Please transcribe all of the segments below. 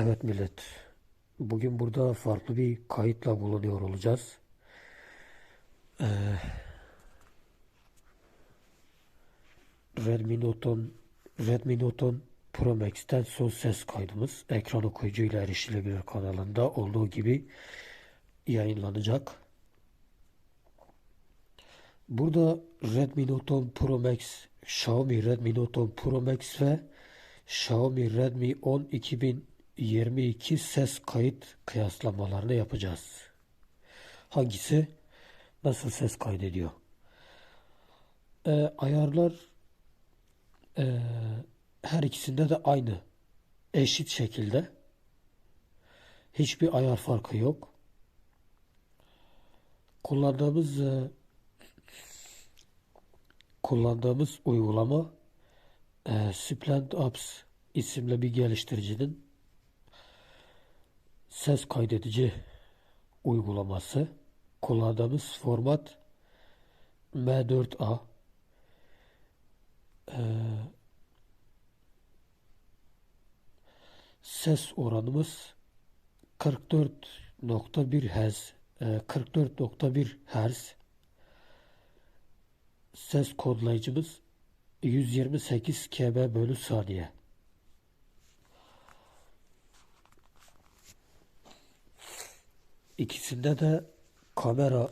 Evet millet. Bugün burada farklı bir kayıtla bulunuyor olacağız. Ee, Redmi Note 10 Redmi Note 10 Pro Max'ten son ses kaydımız ekran okuyucuyla erişilebilir kanalında olduğu gibi yayınlanacak. Burada Redmi Note 10 Pro Max, Xiaomi Redmi Note 10 Pro Max ve Xiaomi Redmi 10 2022 ses kayıt kıyaslamalarını yapacağız. Hangisi nasıl ses kaydediyor? Ee, ayarlar ee, her ikisinde de aynı. Eşit şekilde. Hiçbir ayar farkı yok. Kullandığımız ee, kullandığımız uygulama e, Splend Apps isimli bir geliştiricinin ses kaydedici uygulaması. Kullandığımız format M4A. E, ses oranımız 44.1 Hz. E, 44.1 Hz. Ses kodlayıcımız 128 kb bölü saniye. İkisinde de kamera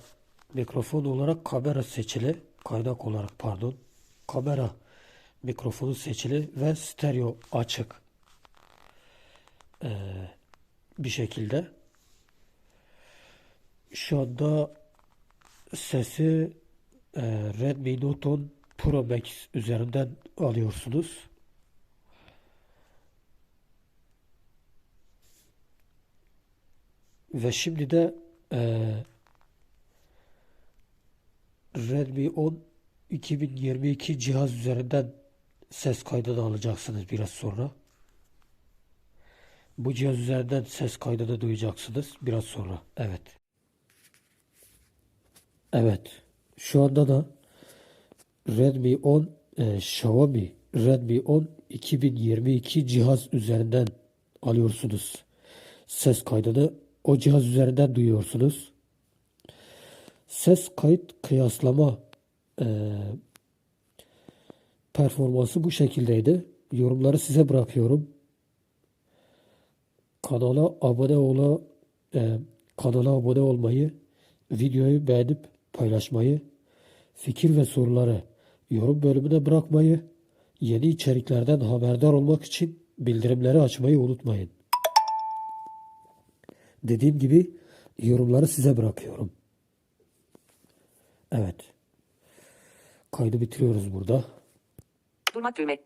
mikrofon olarak kamera seçili kaynak olarak pardon kamera mikrofonu seçili ve stereo açık Ee, bir şekilde şu anda sesi e, Redmi Note 10 Pro Max üzerinden alıyorsunuz. Ve şimdi de e, Redmi 10 2022 cihaz üzerinden ses kaydını alacaksınız biraz sonra. Bu cihaz üzerinden ses kaydını duyacaksınız biraz sonra. Evet. Evet. Şu anda da Redmi 10 e, Xiaomi Redmi 10 2022 cihaz üzerinden alıyorsunuz. Ses kaydını o cihaz üzerinden duyuyorsunuz. Ses kayıt kıyaslama e, performansı bu şekildeydi. Yorumları size bırakıyorum. Kanala abone ola e, kanala abone olmayı, videoyu beğenip paylaşmayı, fikir ve soruları yorum bölümüne bırakmayı, yeni içeriklerden haberdar olmak için bildirimleri açmayı unutmayın. Dediğim gibi yorumları size bırakıyorum. Evet. Kaydı bitiriyoruz burada. Durmak düğme.